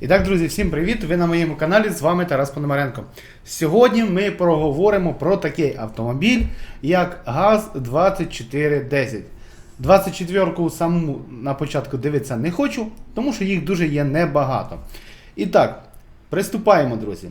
І так, друзі, всім привіт! Ви на моєму каналі, з вами Тарас Пономаренко. Сьогодні ми проговоримо про такий автомобіль, як ГАЗ-2410. 24-ку саму на початку дивитися не хочу, тому що їх дуже є небагато. І так, приступаємо, друзі.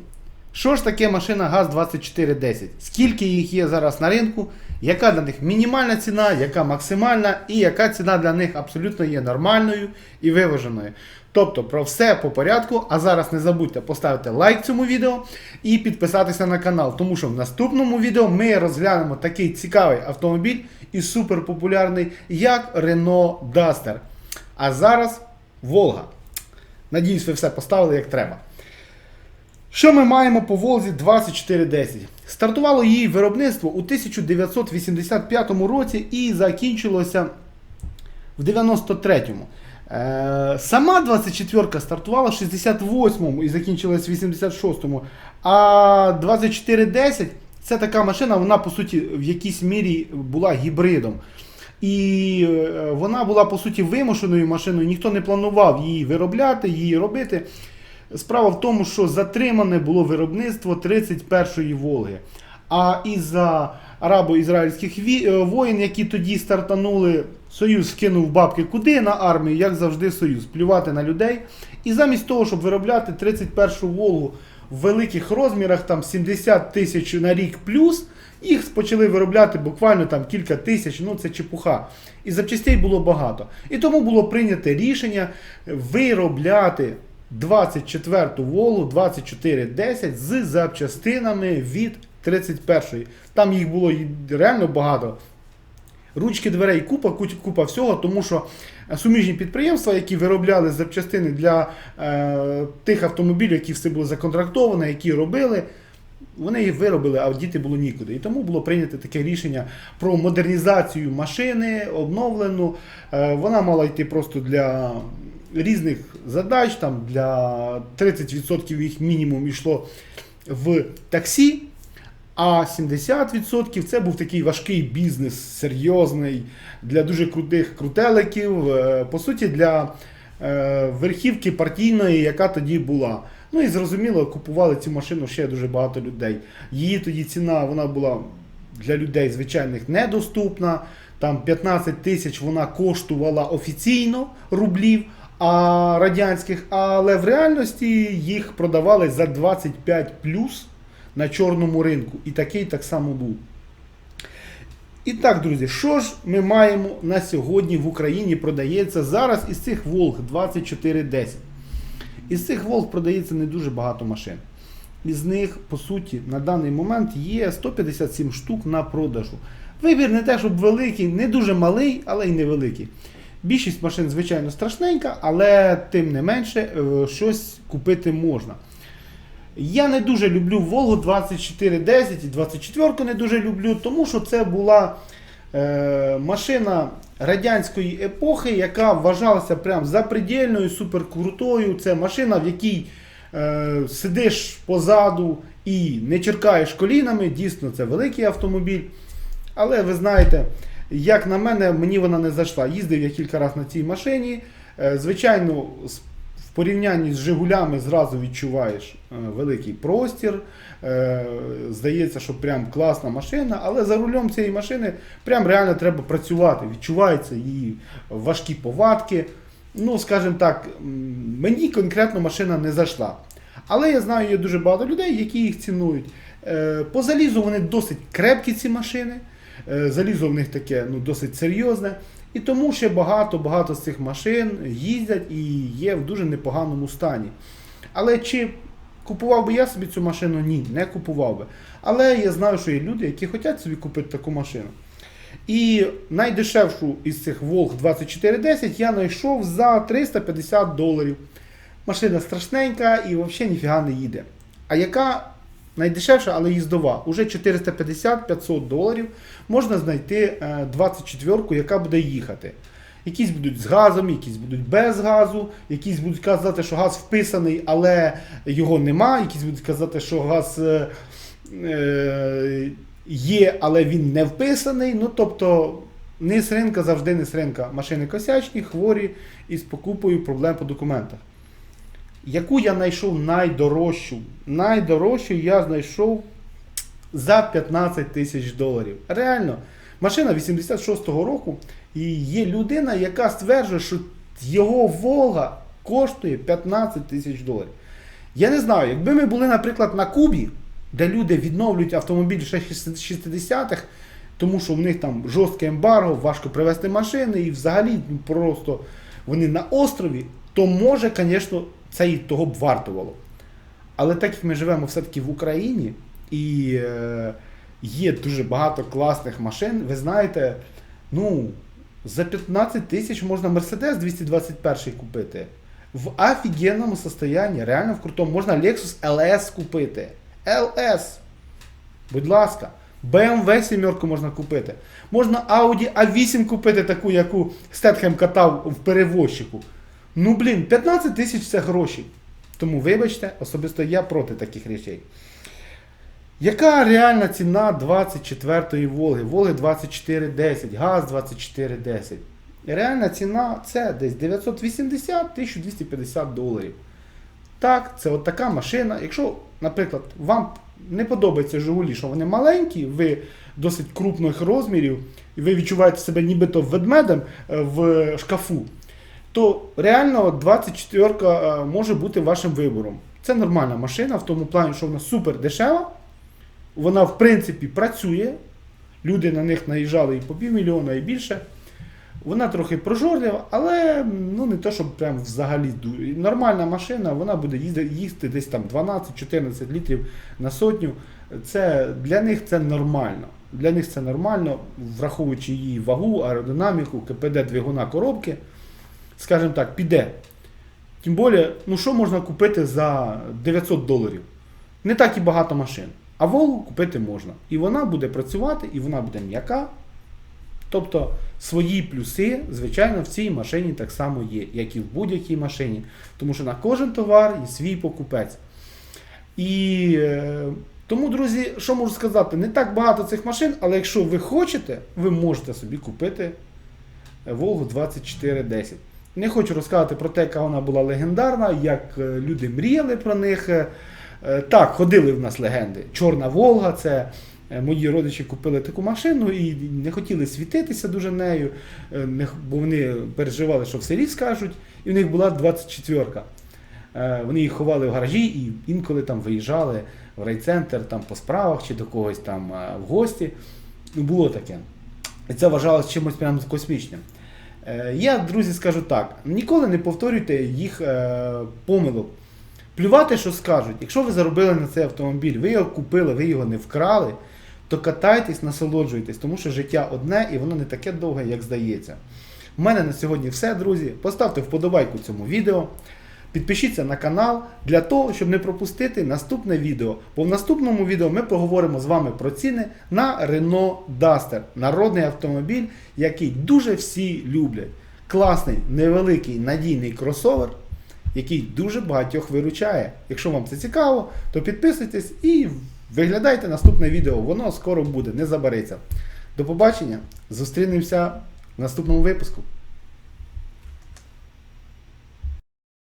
Що ж таке машина ГАЗ-2410? Скільки їх є зараз на ринку? Яка для них мінімальна ціна, яка максимальна, і яка ціна для них абсолютно є нормальною і виваженою. Тобто про все по порядку. А зараз не забудьте поставити лайк цьому відео і підписатися на канал, тому що в наступному відео ми розглянемо такий цікавий автомобіль і суперпопулярний, як Renault Duster. А зараз Волга. Надіюсь, ви все поставили як треба. Що ми маємо по Волзі 2410? Стартувало її виробництво у 1985 році і закінчилося в 93-му. Е, Сама 24 стартувала в 68-му і закінчилась в 86-му. А 2410 це така машина, вона по суті в якійсь мірі була гібридом. І е, вона була по суті вимушеною машиною, ніхто не планував її виробляти, її робити. Справа в тому, що затримане було виробництво 31-ї Волги. А із-за арабо-ізраїльських е, воїн, які тоді стартанули, Союз скинув бабки куди на армію, як завжди, Союз, плювати на людей. І замість того, щоб виробляти 31-шу Волгу в великих розмірах, там 70 тисяч на рік плюс, їх почали виробляти буквально там кілька тисяч, ну це чепуха. І запчастей було багато. І тому було прийнято рішення виробляти 24-ту Волгу 2410 з запчастинами від 31-ї. Там їх було реально багато. Ручки дверей, купа, купа, всього, тому що е, суміжні підприємства, які виробляли запчастини для е, тих автомобілів, які все було законтрактовано, які робили, вони їх виробили, а діти було нікуди. І тому було прийнято таке рішення про модернізацію машини, обновлену. Е, вона мала йти просто для різних задач, там для 30% їх мінімум йшло в таксі. А 70% це був такий важкий бізнес, серйозний, для дуже крутих крутеликів, е, по суті, для е, верхівки партійної, яка тоді була. Ну і зрозуміло, купували цю машину ще дуже багато людей. Її тоді ціна вона була для людей звичайних недоступна. Там 15 тисяч вона коштувала офіційно рублів а радянських, але в реальності їх продавали за 25 плюс на чорному ринку. І такий так само був. І так, друзі, що ж ми маємо на сьогодні в Україні продається зараз із цих Волг 2410. Із цих Волг продається не дуже багато машин. Із них, по суті, на даний момент є 157 штук на продажу. Вибір не те, щоб великий, не дуже малий, але й невеликий. Більшість машин, звичайно, страшненька, але тим не менше е, щось купити можна. Я не дуже люблю Волгу 2410 і 24 не дуже люблю, тому що це була е, машина радянської епохи, яка вважалася прям запредельною, суперкрутою. Це машина, в якій е, сидиш позаду і не черкаєш колінами. Дійсно, це великий автомобіль. Але ви знаєте, як на мене, мені вона не зайшла. Їздив я кілька разів на цій машині. Е, Звичайно, в порівнянні з Жигулями зразу відчуваєш е, великий простір. Е, Здається, що прям класна машина, але за рулем цієї машини прям реально треба працювати. Відчуваються її важкі повадки. Ну, скажімо так, мені конкретно машина не зайшла. Але я знаю, є дуже багато людей, які їх цінують. Е, По залізу вони досить крепкі, ці машини. Залізо в них таке ну, досить серйозне. І тому ще багато-багато з цих машин їздять і є в дуже непоганому стані. Але чи купував би я собі цю машину? Ні, не купував би. Але я знаю, що є люди, які хочуть собі купити таку машину. І найдешевшу із цих Волг 2410 я знайшов за 350 доларів. Машина страшненька і взагалі ніфіга не їде. А яка найдешевша, але їздова, уже 450-500 доларів можна знайти е, 24-ку, яка буде їхати. Якісь будуть з газом, якісь будуть без газу, якісь будуть казати, що газ вписаний, але його нема, якісь будуть казати, що газ е, е, є, але він не вписаний. Ну, тобто, низ ринка завжди низ ринка. Машини косячні, хворі і з покупою проблем по документах. Яку я знайшов найдорожчу. Найдорожчу я знайшов за 15 тисяч доларів. Реально, машина 86-го року, і є людина, яка стверджує, що його Волга коштує 15 тисяч доларів. Я не знаю, якби ми були, наприклад, на Кубі, де люди відновлюють автомобіль ще 60-х, тому що в них там жорстке ембарго, важко привезти машини, і взагалі просто вони на острові, то може, звісно, це і того б вартувало. Але так як ми живемо все-таки в Україні і е, є дуже багато класних машин, ви знаєте, ну, за 15 тисяч можна Mercedes 221 купити. В офігенному состоянні, реально в крутому. Можна Lexus LS купити. LS. Будь ласка. BMW 7 можна купити. Можна Audi A8 купити, таку, яку Стетхем катав в перевозчику. Ну, блін, 15 тисяч це гроші. Тому, вибачте, особисто я проти таких речей. Яка реальна ціна 24-ї Волги? Волги 2410, ГАЗ 2410. Реальна ціна це десь 980-1250 доларів. Так, це от така машина. Якщо, наприклад, вам не подобається Жигулі, що вони маленькі, ви досить крупних розмірів, і ви відчуваєте себе нібито ведмедем е, в шкафу, то реально 24 е, може бути вашим вибором. Це нормальна машина в тому плані, що вона супер дешева, вона в принципі працює. Люди на них наїжджали і по півмільйона, і більше. Вона трохи прожорлива, але ну не то, щоб прям взагалі нормальна машина, вона буде їсти десь там 12-14 літрів на сотню. Це для них це нормально. Для них це нормально, враховуючи її вагу, аеродинаміку, КПД двигуна коробки, скажімо так, піде. Тим більше, ну що можна купити за 900 доларів? Не так і багато машин. А Волгу купити можна. І вона буде працювати, і вона буде м'яка. Тобто свої плюси, звичайно, в цій машині так само є, як і в будь-якій машині. Тому що на кожен товар є свій покупець. І е, тому, друзі, що можу сказати, не так багато цих машин, але якщо ви хочете, ви можете собі купити Волгу 2410. Не хочу розказувати про те, яка вона була легендарна, як е, люди мріяли про них. Е, е, Так, ходили в нас легенди. Чорна Волга, це мої родичі купили таку машину і не хотіли світитися дуже нею, бо вони переживали, що в селі скажуть, і в них була 24-ка. Е, Вони їх ховали в гаражі і інколи там виїжджали в райцентр там, по справах чи до когось там в гості. Ну, було таке. І це вважалось чимось прям космічним. Е, Я, друзі, скажу так: ніколи не повторюйте їх е, помилок. Плювати, що скажуть. Якщо ви заробили на цей автомобіль, ви його купили, ви його не вкрали, то катайтесь, насолоджуйтесь, тому що життя одне і воно не таке довге, як здається. У мене на сьогодні все, друзі. Поставте вподобайку цьому відео. Підпишіться на канал для того, щоб не пропустити наступне відео. Бо в наступному відео ми поговоримо з вами про ціни на Renault Duster, народний автомобіль, який дуже всі люблять. Класний, невеликий, надійний кросовер, який дуже багатьох виручає. Якщо вам це цікаво, то підписуйтесь і виглядайте наступне відео. Воно скоро буде, не забереться. До побачення. Зустрінемося в наступному випуску.